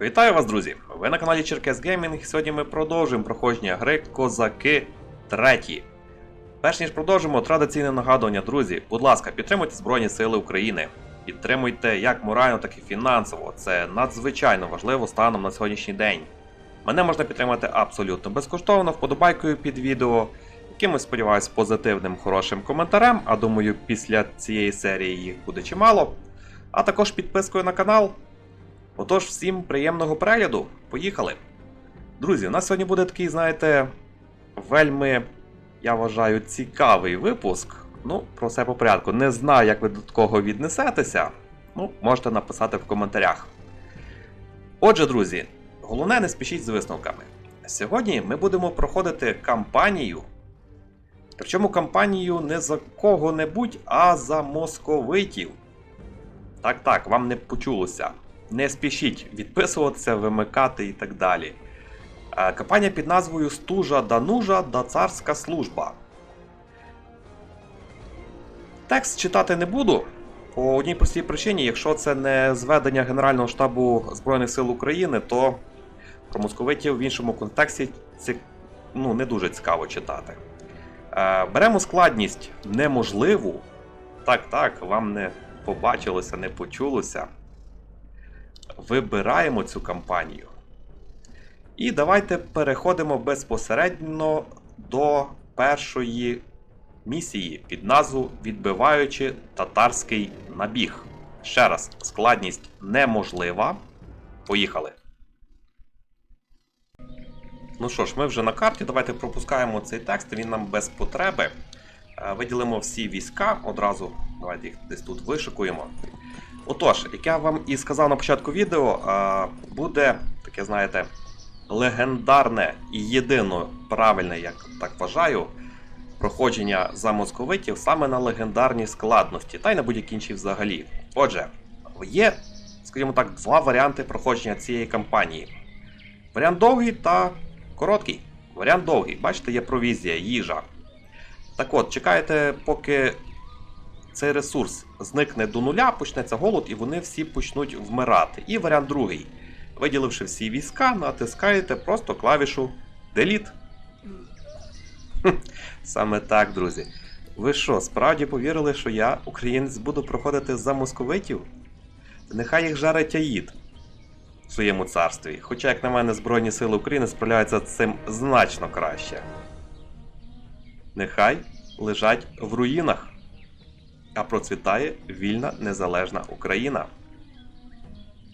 Вітаю вас, друзі! Ви на каналі Черкес Геймінг. Сьогодні ми продовжуємо проходження гри Козаки 3. Перш ніж продовжимо, традиційне нагадування, друзі, будь ласка, підтримуйте Збройні Сили України. Підтримуйте як морально, так і фінансово. Це надзвичайно важливо станом на сьогоднішній день. Мене можна підтримати абсолютно безкоштовно, вподобайкою під відео, якимось, сподіваюсь, позитивним хорошим коментарем, а думаю, після цієї серії їх буде чимало. А також підпискою на канал. Отож, всім приємного перегляду. Поїхали! Друзі, у нас сьогодні буде такий, знаєте, вельми, я вважаю, цікавий випуск. Ну, про все по порядку. Не знаю, як ви до такого віднесетеся. Ну, можете написати в коментарях. Отже, друзі, головне не спішіть з висновками. Сьогодні ми будемо проходити кампанію. Причому кампанію не за кого-небудь, а за московитів. Так, так, вам не почулося. Не спішіть відписуватися, вимикати і так далі. Е, Кампанія під назвою Стужа Данужа да царська служба. Текст читати не буду. По одній простій причині, якщо це не зведення Генерального штабу Збройних сил України, то про московитів в іншому контексті це ну, не дуже цікаво читати. Е, Беремо складність неможливу. Так, так, вам не побачилося, не почулося. Вибираємо цю кампанію. І давайте переходимо безпосередньо до першої місії під назву Відбиваючи татарський набіг. Ще раз, складність неможлива. Поїхали. Ну що ж, ми вже на карті. Давайте пропускаємо цей текст, він нам без потреби. Е, Виділимо всі війська одразу. Давайте їх десь тут вишикуємо. Отож, як я вам і сказав на початку відео, буде таке, знаєте, легендарне і єдино правильне, як так вважаю, проходження за московитів саме на легендарній складності, та й на будь-якій іншій взагалі. Отже, є, скажімо так, два варіанти проходження цієї кампанії: варіант довгий та короткий. Варіант довгий, бачите, є провізія, їжа. Так от, чекаєте, поки цей ресурс зникне до нуля, почнеться голод, і вони всі почнуть вмирати. І варіант другий. Виділивши всі війська, натискаєте просто клавішу Delete. Саме так, друзі. Ви що, справді повірили, що я, українець, буду проходити за московитів? Нехай їх жарить Аїд в своєму царстві. Хоча, як на мене, Збройні Сили України справляються з цим значно краще. Нехай лежать в руїнах а процвітає вільна незалежна Україна.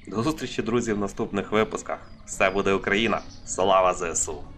До зустрічі, друзі, в наступних випусках. Все буде Україна! Слава ЗСУ!